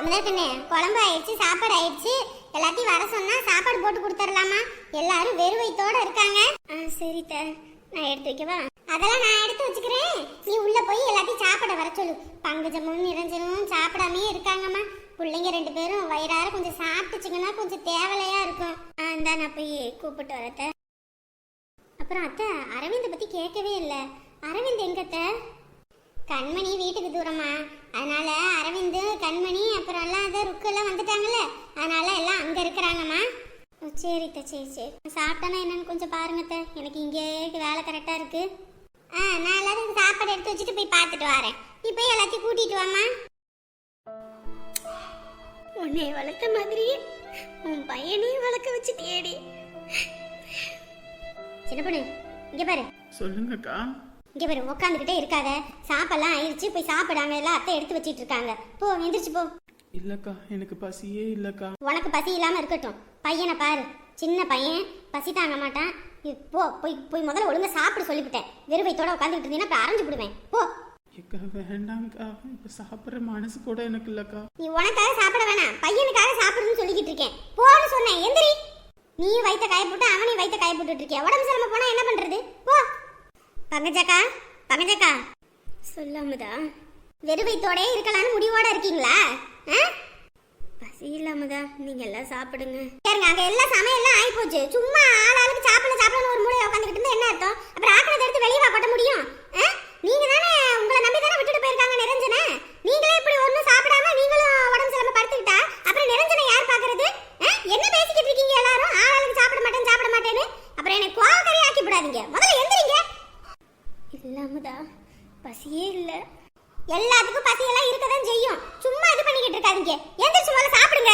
அமுதாக்கண்ணே குழம்பு ஆயிடுச்சு சாப்பாடு ஆயிடுச்சு எல்லாத்தையும் வர சொன்னா சாப்பாடு போட்டு கொடுத்துடலாமா? எல்லாரும் வெறும் இருக்காங்க. ஆ சரி த நான் எடுத்து வைக்கவா? அதெல்லாம் நான் எடுத்து வச்சுக்கிறேன். நீ உள்ள போய் எல்லாத்தையும் சாப்பிட வர சொல்லு. பங்கஜமும் நிரஞ்சனும் சாப்பிடாமே இருக்காங்கம்மா. பிள்ளைங்க ரெண்டு பேரும் வயிறார கொஞ்சம் சாப்பிட்டுச்சுங்கன்னா கொஞ்சம் தேவலையா இருக்கும். ஆ இந்தா நான் போய் கூப்பிட்டு வரத்த அப்புறம் அத்தை அரவிந்தை பத்தி கேட்கவே இல்லை. அரவிந்த் எங்கத்த கண்மணி வீட்டுக்கு தூரமா? அதனால அரவிந்த் கண்மணி அப்புறம் எல்லாம் அதை ருக்கெல்லாம் வந்துட்டாங்கல்ல. அதனால எல்லாம் அங்க இருக்கிறாங்கம்மா. சரி சரித்த சரி சரி. சாப்பிட்டானா என்னன்னு கொஞ்சம் பாருங்கத்த எனக்கு இங்கே வேலை கரெக்டாக இருக்கு. ஆ நான் எல்லாரும் சாப்பாடு எடுத்து வச்சுட்டு போய் பார்த்துட்டு வரேன். நீ போய் எல்லாத்தையும் கூட்டிட்டு வாமா உன்னை வளர்த்த மாதிரியே உன் பையனையும் வளர்க்க வச்சு தேடி. சின்ன பொண்ணு இங்க பாரு. சொல்லுங்கக்கா. இங்க பாரு உட்காந்துக்கிட்டே இருக்காத. சாப்பாடுலாம் ஆயிடுச்சு போய் சாப்பிடாங்க எல்லாம் அத்தை எடுத்து வச்சிட்டு இருக்காங்க. போ எந்திரிச்சு போ. இல்லக்கா எனக்கு பசியே இல்லக்கா. உனக்கு பசி இல்லாம இருக்கட்டும். பையனை பாரு. சின்ன பையன் பசி தாங்க மாட்டான். நீ போ போய் போய் முதல்ல ஒழுங்கா சாப்பிட சொல்லிவிட்டேன். வெறும் வயித்தோட உட்காந்துக்கிட்டு இருந்தீங்கன்னா அப்புறம் அரைஞ்சு விடுவேன். போ. ஏக்கா வேண்டாங்கக்கா இப்ப சாப்பிட்ற மனசு கூட எனக்கு இல்லக்கா. நீ உனக்காக சாப்பிட வேணாம். பையனுக்காக சாப்பிடுன்னு சொல்லிக்கிட்டு இருக்கேன். போன்னு சொன்னேன். எந்திரி. நீயும் வயித்த காய போட்டு அவனையும் வயித்த காய போட்டுட்டு இருக்கியா? உடம்பு சரியில்லாம போனா என்ன பண்றது? போ. பங்கஜக்கா பங்கஜக்கா சொல்லாமதா வெறும் வயித்தோடே இருக்கலாம்னு முடிவோட இருக்கீங்களா? ஆ? பசி இல்லாமதா நீங்க எல்லாம் சாப்பிடுங்க. சரிங்க அங்க எல்லாம் சமையல்லாம் ஆயி போச்சு சும்மா ஆள் ஆளுக்கு சாப்பிட சாப்பிடணும் ஒரு மூலையை உட்காந்துக்கிட்டு இருந்தா என்ன அர்த்தம்? அப்புறம் ஆக்கினதை எடுத்து வெளியே கொட்ட முடியும்? நீங்க தானே உங்களை நம்பி தானே விட்டுட்டு போயிருக்காங்க நிரஞ்சனை? நீங்களே இப்படி ஒண்ணும் சாப்பிடாம நீங்களும் உடம்பு சிலம்ப படுத்துக்கிட்டா? அப்புறம் நிரஞ்சனை யார் பாக்குறது என்ன பேசிக்கிட்டு இருக்கீங்க எல்லாரும் ஆள் ஆளுக்கு சாப்பிட மாட்டேன் சாப்பிட மாட்டேன்னு அப்புறம் என்னை கோவக்கறி ஆக்கி விடாதீங்க முதல்ல எந்திரிங்க இல்லாமதா பசியே இல்ல. எல்லாத்துக்கும் பசியெல்லாம் இருக்கதான் செய்யும். சும்மா இது பண்ணிக்கிட்டு இருக்காதீங்க. எந்திரிச்சு முதல்ல சாப்பிடுங்க.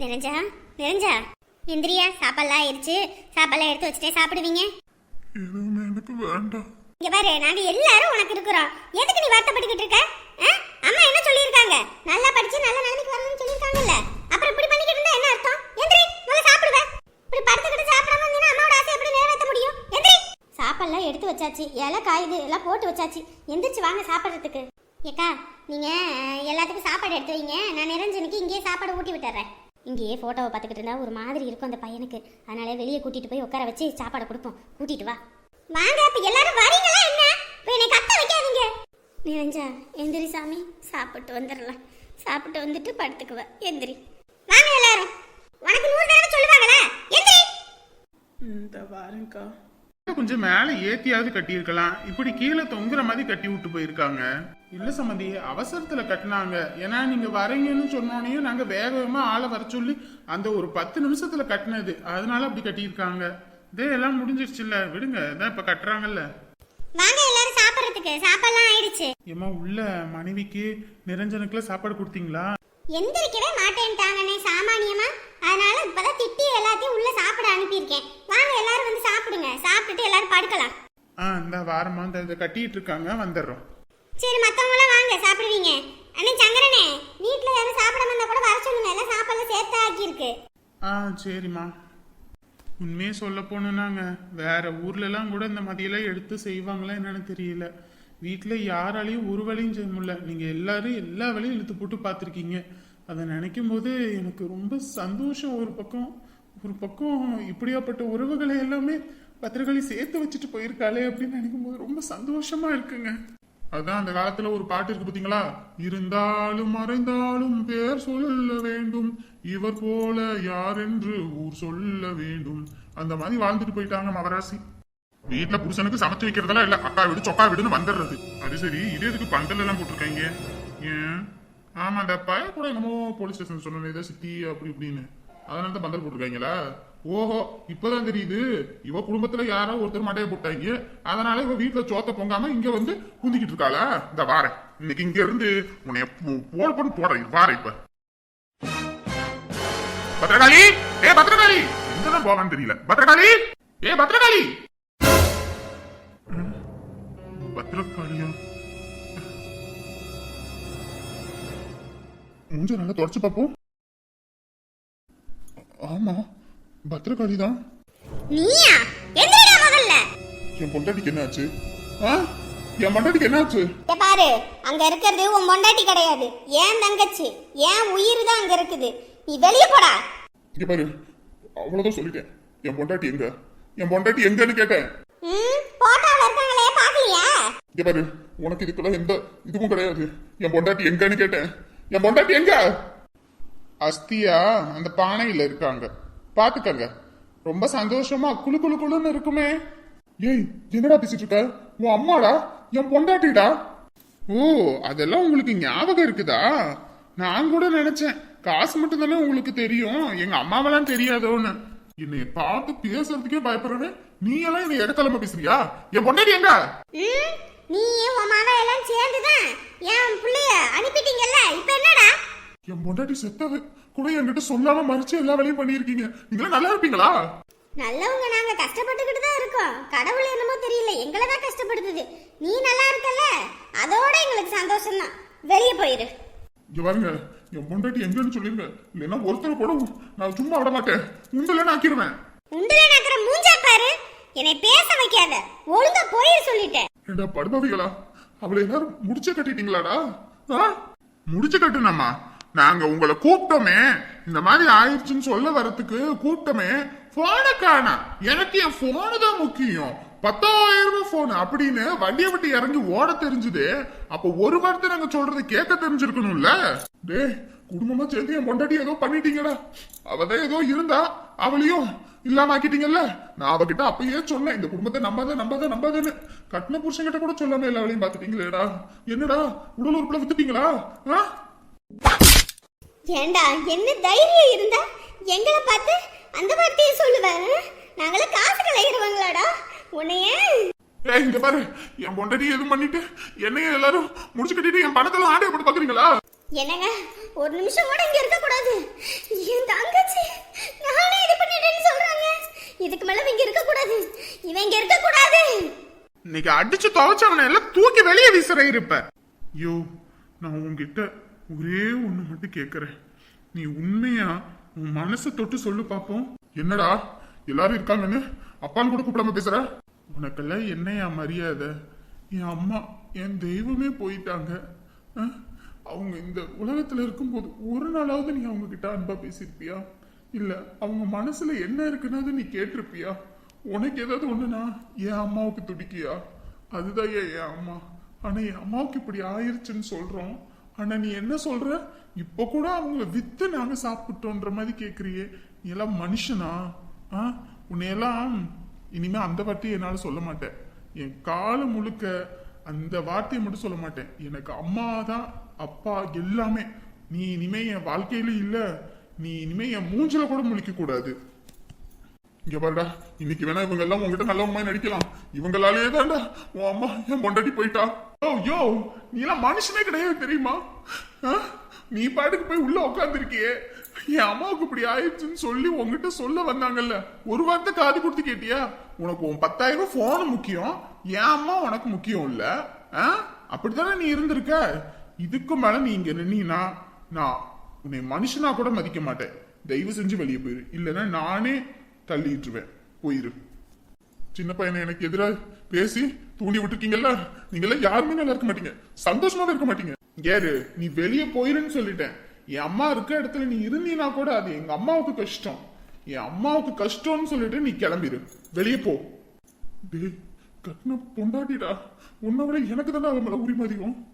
நிரஞ்சா நிரஞ்சா. எந்திரியா சாப்பாடுலாம் ஆயிடுச்சு. சாப்பாடுலாம் எடுத்து வச்சுட்டே சாப்பிடுவீங்க. எதுவுமே எனக்கு வேண்டாம். இங்க பாரு நாங்க எல்லாரும் உனக்கு இருக்கிறோம். எதுக்கு நீ வருத்தப்பட்டுக்கிட்டு இருக்க? அம்மா என்ன சொல்லியிருக்காங்க? நல்லா படிச்சு நல்ல நிலைமைக்கு வரணும்னு சொல்லியிருக்காங்கல்ல அப்புறம் இப்படி பண்ணிக்கிட்டு இருந்தா என்ன அர்த்தம் எந்திரி முதல்ல சாப்பிடுவ இப்படி படுத்துக்கிட்டு சாப்பிடாம இருந்தீங்கன்னா அம்மாவோட ஆசை எப்படி நிறைவேற்ற முடியும் எந்திரி சாப்பாடுலாம் எடுத்து வச்சாச்சு இலை காயுது எல்லாம் போட்டு வச்சாச்சு. எந்திரிச்சு வாங்க சாப்பிட்றதுக்கு. ஏக்கா நீங்கள் எல்லாத்துக்கும் சாப்பாடு எடுத்து வைங்க. நான் நிரஞ்சனுக்கு இங்கேயே சாப்பாடு ஊட்டி விட்டுறேன். இங்கேயே ஃபோட்டோவை பார்த்துக்கிட்டு இருந்தா ஒரு மாதிரி இருக்கும் அந்த பையனுக்கு. அதனால வெளியே கூட்டிட்டு போய் உட்கார வச்சு சாப்பாடு கொடுப்போம். கூட்டிட்டு வா. வாங்க அப்ப எல்லாரும் வரீங்களா என்ன? இப்ப என்னை கத்த வைக்காதீங்க. நிரஞ்சா எந்திரி சாமி. சாப்பிட்டு வந்துடலாம். சாப்பிட்டு வந்துட்டு படுத்துக்குவ எந்திரி. வாங்க எல்லாரும். உனக்கு நூறு தடவை சொல்லுவாங்களே? எந்திரி. இந்த வாரேங்க்கா கொஞ்சம் மேல ஏத்தியாவது கட்டியிருக்கலாம். இப்படி கீழே தொங்குற மாதிரி கட்டி விட்டு போயிருக்காங்க. இல்ல சம்மந்தி அவசரத்துல கட்டினாங்க. ஏன்னா நீங்க வரீங்கன்னு சொன்னோனையும் நாங்க வேக வேகமா ஆளை வர சொல்லி அந்த ஒரு பத்து நிமிஷத்துல கட்டினது. அதனால அப்படி கட்டியிருக்காங்க. இதே எல்லாம் முடிஞ்சிருச்சுல்ல. விடுங்க இதான் இப்ப கட்டுறாங்கல்ல. வாங்க எல்லாரும் சாப்பிடுறதுக்கு. சாப்பாடுலாம் ஆயிடுச்சு. ஏமா உள்ள மனைவிக்கு நிரஞ்சனுக்குலாம் சாப்பாடு கொடுத்தீங்களா? எந்திரிக்கவே மாட்டேன்ட்டாங்கண்ணே சாமானியமா. அதனால இப்பதான் திட்டி எல்லாத்தையும் உள்ள சாப்பிட அனுப்பியிருக்கேன். வாங்க எல்லாரும் வந்து சாப்பிடுங்க. சாப்பிட்டுட்டு எல்லாரும் படுக்கலாம். ஆ இந்த வாரமா இந்த இதை கட்டிட்டு இருக்காங்க வந்துடுறோம். சரி மத்தவங்களாம் வாங்க சாப்பிடுவீங்க. அண்ணே சங்கரனே வீட்ல யாரும் சாப்பிடாம இருந்தா கூட வர சொல்லுங்க. எல்லாம் சாப்பாடுலாம் சேர்த்து ஆக்கியிருக்கு. ஆ சரிம்மா. உண்மையே சொல்ல போனோம்னாங்க வேற ஊர்லலாம் கூட இந்த மாதிரியெல்லாம் எடுத்து செய்வாங்களா என்னன்னு தெரியல. வீட்டில் யாராலையும் ஒரு வேலையும் செய்ய முடியல. நீங்கள் எல்லாரும் எல்லா வேலையும் இழுத்து போட்டு பார்த்துருக்கீங்க. அதை நினைக்கும் போது எனக்கு ரொம்ப சந்தோஷம். ஒரு பக்கம் ஒரு பக்கம் இப்படியாப்பட்ட உறவுகளை எல்லாமே பத்திரகாளி சேர்த்து வச்சுட்டு போயிருக்காளே அப்படின்னு நினைக்கும் போது ரொம்ப சந்தோஷமா இருக்குங்க. அதான் அந்த காலத்துல ஒரு பாட்டு இருக்கு பாத்தீங்களா? இருந்தாலும் மறைந்தாலும் பேர் சொல்ல வேண்டும். இவர் போல யார் என்று ஊர் சொல்ல வேண்டும். அந்த மாதிரி வாழ்ந்துட்டு போயிட்டாங்க மகராசி. வீட்டுல புருஷனுக்கு சமைச்சு வைக்கிறதெல்லாம் இல்ல. அக்கா விடு சொக்கா விடுன்னு வந்துடுறது. அது சரி இது எதுக்கு பந்தல் எல்லாம் போட்டிருக்காங்க? ஏன்? ஆமா அந்த பய கூட என்னமோ போலீஸ் ஸ்டேஷன் சொன்னேன் ஏதோ சித்தி அப்படி இப்படின்னு. அதனால தான் பந்தல் போட்டிருக்காங்களா? ஓஹோ இப்பதான் தெரியுது. இவ குடும்பத்துல யாரோ ஒருத்தர் மண்டைய போட்டாங்க. அதனால இவ வீட்டுல சோத்த பொங்காம இங்க வந்து குந்திக்கிட்டு இருக்காளா? இந்த வாரேன். இன்னைக்கு இங்க இருந்து உன்னை போட போட்டு போடுறேன் வாரேன் இப்ப. பத்திரகாளி! ஏ பத்திரகாளி! எங்கதான் போவான்னு தெரியல. பத்திரகாளி! ஏ பத்திரகாளி! பத்திரகாளியா மூஞ்ச நல்லா தொடச்சு பார்ப்போம். ஆமா பத்திரகாளி தான் நீயா? எந்திரிடா முதல்ல. என் பொண்டாட்டிக்கு என்ன ஆச்சு ஆ? என் பொண்டாட்டிக்கு என்னாச்சு? இத பாரு அங்க இருக்கிறது உன் பொண்டாட்டி கிடையாது. ஏன் தங்கச்சி ஏன் உயிர் தான் அங்க இருக்குது. நீ வெளியே போடா. இங்க பாரு அவ்வளவுதான் சொல்லிட்டேன். என் பொண்டாட்டி எங்க? என் பொண்டாட்டி எங்கன்னு கேட்டேன் ம் போட்டோல இருக்காங்களே பாக்கலையா இங்க பாரு உனக்கு இதுக்கெல்லாம் எந்த இதுவும் கிடையாது. என் பொண்டாட்டி எங்கன்னு கேட்டேன். என் பொண்டாட்டி எங்க? அஸ்தியா அந்த பானையில இருக்காங்க. பாத்துக்கங்க. ரொம்ப சந்தோஷமா குளு குழு குளுன்னு இருக்குமே. ஏய் என்னடா பேசிட்டு இருக்க? உன் அம்மாடா? என் பொண்டாட்டிடா? ஓ அதெல்லாம் உங்களுக்கு ஞாபகம் இருக்குதா? நான் கூட நினைச்சேன். காசு மட்டும் தானே உங்களுக்கு தெரியும். எங்க அம்மாவெல்லாம் தெரியாதோன்னு. என்னை பார்த்து பேசுறதுக்கே பயப்படுறேன். நீ எல்லாம் என்ன இடக்கிழமை பேசுறியா? என் பொண்டாட்டி எங்க? ம் நீ உன் மாமா எல்லாம் சேர்ந்து தான் என் புள்ளைய அனுப்பிட்டீங்கல்ல? இப்போ என்னடா? என் பொண்டாட்டி செத்தது. கூட என்கிட்ட சொல்லாம மறைச்சு எல்லா வேலையும் பண்ணியிருக்கீங்க. நீங்களா நல்லா இருப்பீங்களா? நல்லவங்க நாங்க கஷ்டப்பட்டுக்கிட்டு தான் இருக்கோம். கடவுள் என்னமோ தெரியல எங்களை தான் கஷ்டப்படுத்துது. நீ நல்லா இருக்கல்ல? அதோட எங்களுக்கு சந்தோஷம் தான் வெளியே போயிரு. இங்க பாருங்க என் பொண்டாட்டி எங்கன்னு சொல்லிருங்க. இல்லைன்னா ஒருத்தர் கூட நான் சும்மா விட மாட்டேன். உங்களை ஆக்கிடுவேன். உண்டுல நக்கிற மூஞ்சா பாரு. என்னை பேச வைக்காத. ஒழுங்கா போயிரு சொல்லிட்டேன். ஏண்டா படுபவிகளா? அவளை எல்லாரும் முடிச்ச கட்டிட்டீங்களாடா? ஆ? முடிச்சு கட்டுனம்மா. நாங்க உங்களை கூப்பிட்டோமே. இந்த மாதிரி ஆயிடுச்சுன்னு சொல்ல வர்றதுக்கு கூப்பிட்டோமே. போனை காணா. எனக்கு என் போனு தான் முக்கியம். பத்தாயிரம் ரூபாய் போன் அப்படின்னு வண்டியை விட்டு இறங்கி ஓட தெரிஞ்சுது. அப்ப ஒரு வார்த்தை நாங்க சொல்றது கேட்க தெரிஞ்சிருக்கணும்ல? டேய் குடும்பமா சேர்ந்து என் பொண்டாட்டி ஏதோ பண்ணிட்டீங்கடா. அவதான் ஏதோ இருந்தா அவளையும் இல்லாம ஆக்கிட்டீங்கல்ல நான் அவகிட்ட அப்பயே சொன்னேன் இந்த குடும்பத்தை நம்பாத நம்பாத நம்பாதன்னு. கட்டின புருஷன் கிட்ட கூட சொல்லாம எல்லா வேலையும் பாத்துட்டீங்களேடா என்னடா? உடல் உறுப்புல வித்துட்டீங்களா? ஏண்டா என்ன தைரியம் இருந்தா? எங்களை பார்த்து அந்த வார்த்தையை சொல்லுவேன் நாங்கள காசு கலைகிறவங்களாடா உன்னைய? ஏய் இங்க பாரு. என் பொண்டாட்டி எதுவும் பண்ணிட்டு என்னைய எல்லாரும் முடிச்சு கட்டிட்டு என் பணத்தெல்லாம் ஆடைய போட்டு பாக்குறீங்களா என்னங்க ஒரு நிமிஷம் கூட இங்க இருக்க கூடாது என் தங்கச்சி நானே இது பண்ணிட்டேன்னு சொல்றாங்க. இதுக்கு மேல இங்க இருக்க கூடாது இவன் இங்க இருக்க கூடாது இன்னைக்கு அடிச்சு துவைச்சவனை எல்லாம் தூக்கி வெளியே வீசுற இருப்ப. ஐயோ நான் உன்கிட்ட ஒரே ஒண்ணு மட்டும் கேக்குறேன். நீ உண்மையா உன் மனசை தொட்டு சொல்லு பாப்போம். என்னடா எல்லாரும் இருக்காங்கன்னு அப்பான்னு கூட கூப்பிடாம பேசுற? உனக்கெல்லாம் என்னையா மரியாதை? என் அம்மா என் தெய்வமே போயிட்டாங்க. அவங்க இந்த உலகத்துல இருக்கும்போது ஒரு நாளாவது நீ அவங்க கிட்ட அன்பா பேசியிருப்பியா? இல்லை அவங்க மனசில் என்ன இருக்குன்னு நீ கேட்டிருப்பியா? உனக்கு ஏதாவது ஒன்றுனா என் அம்மாவுக்கு துடிக்கியா? அதுதான் ஏன் என் அம்மா? ஆனால் என் அம்மாவுக்கு இப்படி ஆயிடுச்சுன்னு சொல்கிறோம் ஆனால் நீ என்ன சொல்கிற இப்போ கூட அவங்கள விற்று நாங்கள் சாப்பிட்டோன்ற மாதிரி கேட்குறியே நீ எல்லாம் மனுஷனா? ஆ? உன்னையெல்லாம் இனிமேல் அந்த வார்த்தையை என்னால் சொல்ல மாட்டேன். என் காலம் முழுக்க அந்த வார்த்தையை மட்டும் சொல்ல மாட்டேன். எனக்கு அம்மா தான் அப்பா எல்லாமே. நீ இனிமே என் வாழ்க்கையில இல்லை. நீ இனிமே என் மூஞ்சில கூட முழிக்க கூடாது. இங்க பாருடா இன்னைக்கு வேணா இவங்க எல்லாம் உங்ககிட்ட நல்லவங்க நடிக்கலாம். இவங்களாலேயே தான்டா உன் அம்மா என் பொண்டாட்டி போயிட்டா. ஓ யோ நீ எல்லாம் மனுஷனே கிடையாது தெரியுமா? நீ பாட்டுக்கு போய் உள்ள உட்காந்துருக்கியே என் அம்மாவுக்கு இப்படி ஆயிடுச்சுன்னு சொல்லி உங்ககிட்ட சொல்ல வந்தாங்கல்ல. ஒரு வார்த்தை காது கொடுத்து கேட்டியா? உனக்கு உன் பத்தாயிரம் போன் முக்கியம். என் அம்மா உனக்கு முக்கியம் இல்ல. ஆ? அப்படித்தானே நீ இருந்திருக்க? இதுக்கு மேல நீ இங்க நின்னா நான் உன்னை மனுஷனா கூட மதிக்க மாட்டேன். தயவு செஞ்சு வெளியே போயிரு. இல்லைன்னா நானே தள்ளிட்டுருவேன். போயிரு. சின்ன பையனை எனக்கு எதிராக பேசி தூண்டி விட்டுருக்கீங்கல்ல? நீங்களாம் யாருமே நல்லா இருக்க மாட்டீங்க. சந்தோஷமாவே இருக்க மாட்டீங்க. யாரு நீ வெளியே போயிருன்னு சொல்லிட்டேன். என் அம்மா இருக்க இடத்துல நீ இருந்தீனா கூட அது எங்க அம்மாவுக்கு கஷ்டம். என் அம்மாவுக்கு கஷ்டம்னு சொல்லிட்டு நீ கிளம்பிடு வெளியே போ. டேய் கட்டின பொண்டாட்டிடா. உன்னை விட எனக்கு தானே அவன் மேல உரிமை அதிகம்?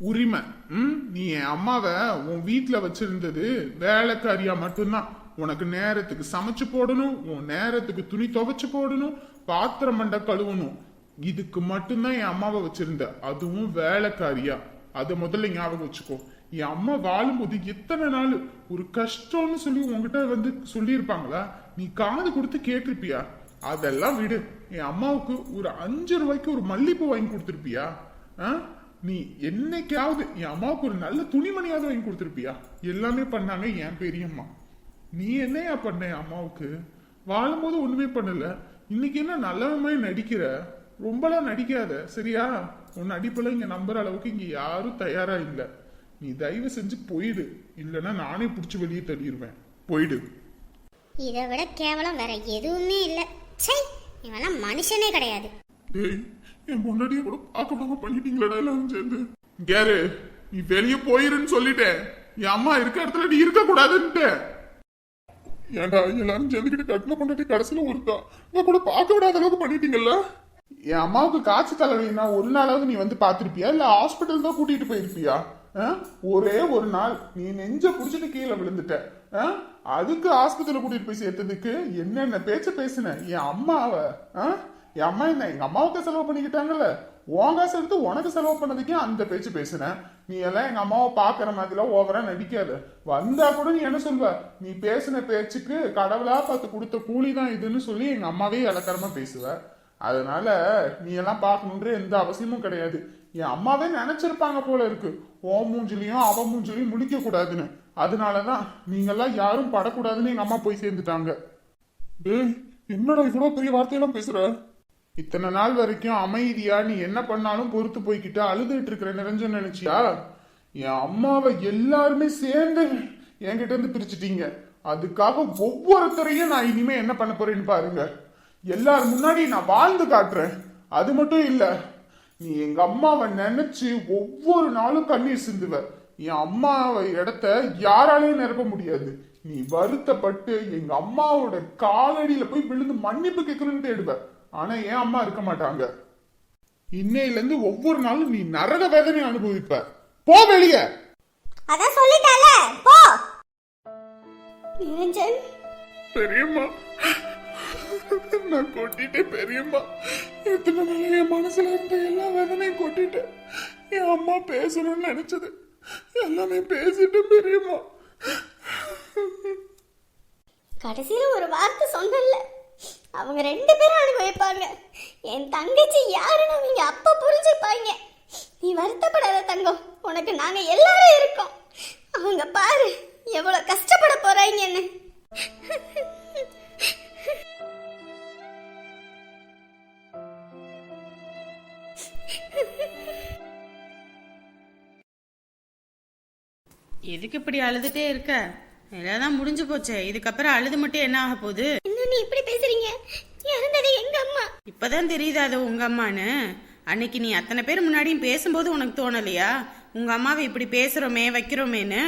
உரிமை. ம்? நீ என் அம்மாவை உன் வீட்டில் வச்சிருந்தது வேலைக்காரியா மட்டும்தான். உனக்கு நேரத்துக்கு சமைச்சு போடணும் உன் நேரத்துக்கு துணி துவைச்சு போடணும் பாத்திரம் மண்டை கழுவணும். இதுக்கு மட்டும்தான் என் அம்மாவை வச்சிருந்த. அதுவும் வேலைக்காரியா. அதை முதல்ல ஞாபகம் வச்சுக்கோ. என் அம்மா வாழும்போது எத்தனை நாள்? ஒரு கஷ்டம்னு சொல்லி உங்ககிட்ட வந்து சொல்லியிருப்பாங்களா? நீ காது கொடுத்து கேட்டிருப்பியா? அதெல்லாம் விடு. என் அம்மாவுக்கு ஒரு அஞ்சு ரூபாய்க்கு ஒரு மல்லிப்பூ வாங்கி கொடுத்துருப்பியா? ஆ? நீ என்னைக்காவது என் அம்மாவுக்கு ஒரு நல்ல துணிமணியாவது வாங்கி கொடுத்துருப்பியா? எல்லாமே பண்ணாங்க என் பெரியம்மா. நீ என்னையா பண்ண என் அம்மாவுக்கு? வாழும்போது ஒண்ணுமே பண்ணல. இன்னைக்கு என்ன நல்லவன் மாதிரி நடிக்கிற? ரொம்பலாம் நடிக்காத சரியா? உன் நடிப்புல இங்க நம்புற அளவுக்கு இங்க யாரும் தயாரா இல்ல. நீ தயவு செஞ்சு போயிடு. இல்லைன்னா நானே புடிச்சு வெளியே தள்ளிடுவேன் போயிடு. இதை விட கேவலம் வேற எதுவுமே இல்லை. இவெல்லாம் மனுஷனே கிடையாது. டேய் என் முன்னாடியே கூட பார்க்க விடாம பண்ணிட்டீங்களடா எல்லாரும் சேர்ந்து. கேரு நீ வெளியே போயிருன்னு சொல்லிட்டேன். என் அம்மா இருக்க இடத்துல நீ இருக்க கூடாதுன்ட்டு. ஏன்டா எல்லாரும் சேர்ந்துக்கிட்டு கட்டின பொண்டாட்டி கடைசியில் ஒருத்தா? நான் கூட பார்க்க விடாத அளவுக்கு பண்ணிட்டீங்கல்ல? என் அம்மாவுக்கு காய்ச்சி தலைவலினா ஒரு நாளாவது நீ வந்து பார்த்துருப்பியா? இல்லை ஹாஸ்பிட்டல் தான் கூட்டிட்டு போயிருப்பியா? ஆ? ஒரே ஒரு நாள் நீ நெஞ்ச புடிச்சிட்டு கீழே விழுந்துட்ட. ஆ? அதுக்கு ஆஸ்பத்திரியில கூட்டிட்டு போய் சேர்த்ததுக்கு என்னென்ன பேச்ச பேசின என் அம்மாவை? ஆ? என் அம்மா என்ன எங்க அம்மாவுக்கு செலவு பண்ணிக்கிட்டாங்கல்ல? உன் காசு எடுத்து உனக்கு செலவு பண்ணதுக்கே அந்த பேச்சு பேசினேன் நீ எல்லாம் எங்க அம்மாவை பாக்குற மாதிரிலாம் ஓவரா நடிக்காது. வந்தா கூட நீ என்ன சொல்வ? நீ பேசின பேச்சுக்கு கடவுளா பார்த்து கொடுத்த கூலி தான் இதுன்னு சொல்லி எங்க அம்மாவே இலக்கரமா பேசுவ. அதனால நீ எல்லாம் பார்க்கணுன்ற எந்த அவசியமும் கிடையாது. என் அம்மாவே நினைச்சிருப்பாங்க போல இருக்கு. ஓ மூஞ்சிலையும் அவ மூஞ்சிலையும் முடிக்க கூடாதுன்னு அதனாலதான் நீங்கெல்லாம் யாரும் படக்கூடாதுன்னு எங்க அம்மா போய் சேர்ந்துட்டாங்க. டேய் என்னடா இவ்வளவு பெரிய வார்த்தையெல்லாம் பேசுற? இத்தனை நாள் வரைக்கும் அமைதியா நீ என்ன பண்ணாலும் பொறுத்து போய்கிட்ட அழுதுட்டு இருக்கிற நிரஞ்சன் நினைச்சியா? என் அம்மாவை எல்லாருமே சேர்ந்து என்கிட்ட இருந்து பிரிச்சுட்டீங்க. அதுக்காக ஒவ்வொருத்தரையும் நான் இனிமே என்ன பண்ண போறேன்னு பாருங்க. எல்லார் முன்னாடி நான் வாழ்ந்து காட்டுறேன். அது மட்டும் இல்ல நீ எங்க அம்மாவை நினைச்சு ஒவ்வொரு நாளும் கண்ணீர் சிந்துவ. என் அம்மாவை இடத்த யாராலையும் நிரப்ப முடியாது. நீ வருத்தப்பட்டு எங்க அம்மாவோட காலடியில போய் விழுந்து மன்னிப்பு கேட்கணும்னு தேடுவ. ஆனா என் அம்மா இருக்க மாட்டாங்க. இன்னையில இருந்து ஒவ்வொரு நாளும் நீ நரக வேதனை அனுபவிப்ப. போ வெளியே. அதான் சொல்லிட்டால போ. நிரஞ்சன். பெரியம்மா. நான் கொட்டிட்டேன் பெரியம்மா. எத்தனை நாள் என் மனசுல இருந்த எல்லா வேதனையும் கொட்டிட்டேன். என் அம்மா பேசணும்னு நினைச்சது. எல்லாமே பேசிட்டேன் பெரியம்மா. கடைசியில ஒரு வார்த்தை சொன்னல அவங்க ரெண்டு பேரும் அனுபவிப்பாங்க. என் தங்கச்சி யாருன்னு அவங்க அப்ப புரிஞ்சுப்பாங்க. நீ வருத்தப்படாத தங்கம். உனக்கு நாங்க எல்லாரும் இருக்கோம். அவங்க பாரு எவ்வளவு கஷ்டப்பட போறாங்கன்னு எதுக்கு இப்படி அழுதுட்டே இருக்க? எல்லாம் முடிஞ்சு போச்சே. இதுக்கப்புறம் அழுது மட்டும் என்ன ஆக போகுது? இப்படி பேசுறீங்க? இறந்தது எங்க அம்மா? இப்பதான் தெரியுதா அது உங்க அம்மான்னு. அன்னைக்கு நீ அத்தனை பேர் முன்னாடியும் பேசும்போது உனக்கு தோணலையா? உங்க அம்மாவை இப்படி பேசுறோமே வைக்கிறோமேன்னு?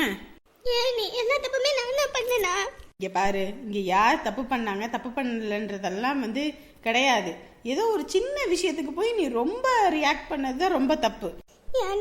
ஏன் நீ என்ன தப்புமே நான் தான் பண்ணனா? இங்க பாரு இங்க யார் தப்பு பண்ணாங்க தப்பு பண்ணலன்றதெல்லாம் வந்து கிடையாது. ஏதோ ஒரு சின்ன விஷயத்துக்கு போய் நீ ரொம்ப ரியாக்ட் பண்ணது ரொம்ப தப்பு.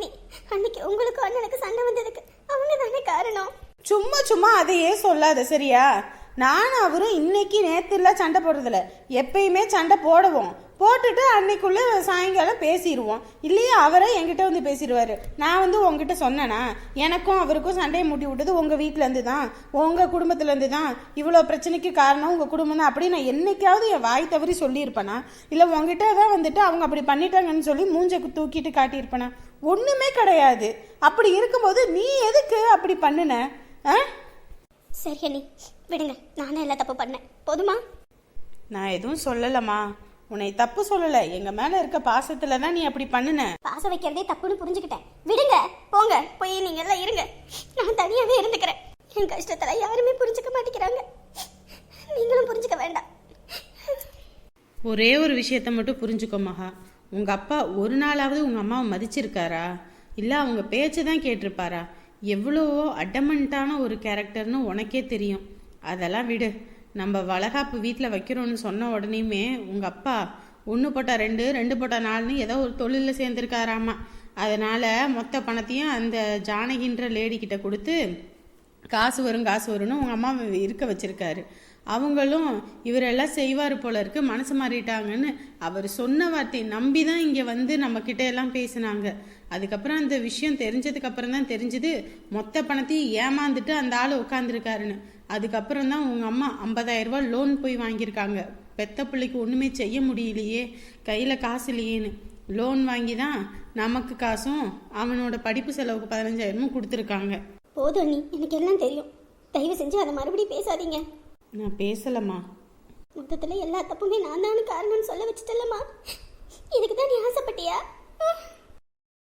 நீ? அன்னைக்கு உங்களுக்கு அண்ணனுக்கு சண்டை வந்ததுக்கு அவங்க தானே காரணம்? சும்மா சும்மா அதையே சொல்லாத சரியா? நானும் அவரும் இன்னைக்கு நேற்றுலாம் சண்டை போடுறதில்ல. எப்பயுமே சண்டை போடுவோம். போட்டுட்டு அன்னைக்குள்ளே சாயங்காலம் பேசிடுவோம் இல்லையா அவரே என்கிட்ட வந்து பேசிடுவார். நான் வந்து உங்ககிட்ட சொன்னேனா எனக்கும் அவருக்கும் சண்டையை மூட்டி விட்டது உங்கள் வீட்டிலேருந்து இருந்து தான். உங்கள் குடும்பத்துலேருந்து தான். இவ்வளோ பிரச்சனைக்கு காரணம் உங்கள் குடும்பம் தான் அப்படி நான் என்னைக்காவது என் வாய் தவறி சொல்லியிருப்பேனா? இல்லை உங்ககிட்ட தான் வந்துட்டு அவங்க அப்படி பண்ணிட்டாங்கன்னு சொல்லி மூஞ்சை தூக்கிட்டு காட்டியிருப்பேனா? ஒன்றுமே கிடையாது. அப்படி இருக்கும்போது நீ எதுக்கு அப்படி பண்ணுன? ஆ? சரி விடுங்க நானே எல்லா தப்பு பண்ணேன். போதுமா? நான் எதுவும் சொல்லலம்மா. உன்னை தப்பு சொல்லல. எங்க மேல இருக்க பாசத்துல தான் நீ அப்படி பண்ணுன. பாசம் வைக்கிறதே தப்புன்னு புரிஞ்சுக்கிட்டேன். விடுங்க போங்க. போய் நீங்க எல்லாம் இருங்க. நான் தனியாவே இருந்துக்கிறேன். என் கஷ்டத்துல யாருமே புரிஞ்சுக்க மாட்டேங்கிறாங்க. நீங்களும் புரிஞ்சுக்க வேண்டாம். ஒரே ஒரு விஷயத்த மட்டும் புரிஞ்சுக்கோ மகா. உங்க அப்பா ஒரு நாளாவது உங்க அம்மாவை மதிச்சிருக்காரா? இல்ல அவங்க பேச்சு தான் கேட்டிருப்பாரா? எவ்வளவோ அடமண்ட்டான ஒரு கேரக்டர்னு உனக்கே தெரியும். அதெல்லாம் விடு. நம்ம வளகாப்பு வீட்டில் வைக்கிறோன்னு சொன்ன உடனேயுமே உங்கள் அப்பா ஒன்று போட்டா ரெண்டு ரெண்டு போட்டா நாலுன்னு ஏதோ ஒரு தொழிலில் சேர்ந்துருக்காராமா. அதனால் மொத்த பணத்தையும் அந்த ஜானகின்ற லேடி கொடுத்து காசு வரும் காசு வரும்னு உங்கள் அம்மாவை இருக்க வச்சிருக்காரு. அவங்களும் இவரெல்லாம் செய்வார் போல இருக்கு மனசு மாறிட்டாங்கன்னு அவர் சொன்ன வார்த்தையை நம்பி தான் இங்கே வந்து நம்ம கிட்ட எல்லாம் பேசினாங்க. அதுக்கப்புறம் அந்த விஷயம் தெரிஞ்சதுக்கு அப்புறம் தான் தெரிஞ்சது. மொத்த பணத்தையும் ஏமாந்துட்டு அந்த ஆள் உட்காந்துருக்காருன்னு அதுக்கப்புறம் தான் உங்கள் அம்மா 50000 ரூபாய் லோன் போய் வாங்கியிருக்காங்க. பெத்த பிள்ளைக்கு ஒன்றுமே செய்ய முடியலையே. கையில் காசு இல்லையேன்னு. லோன் வாங்கி தான் நமக்கு காசும் அவனோட படிப்பு செலவுக்கு பதினஞ்சாயிரமும் கொடுத்துருக்காங்க. போதும் அண்ணி. எனக்கு எல்லாம் தெரியும். தயவு செஞ்சு அதை மறுபடியும் பேசாதீங்க. நான் பேசலம்மா. மொத்தத்துல எல்லா தப்புமே நான் தானு காரணம்னு சொல்ல வச்சுட்டல்லம்மா இதுக்கு தான் நீ ஆசைப்பட்டியா.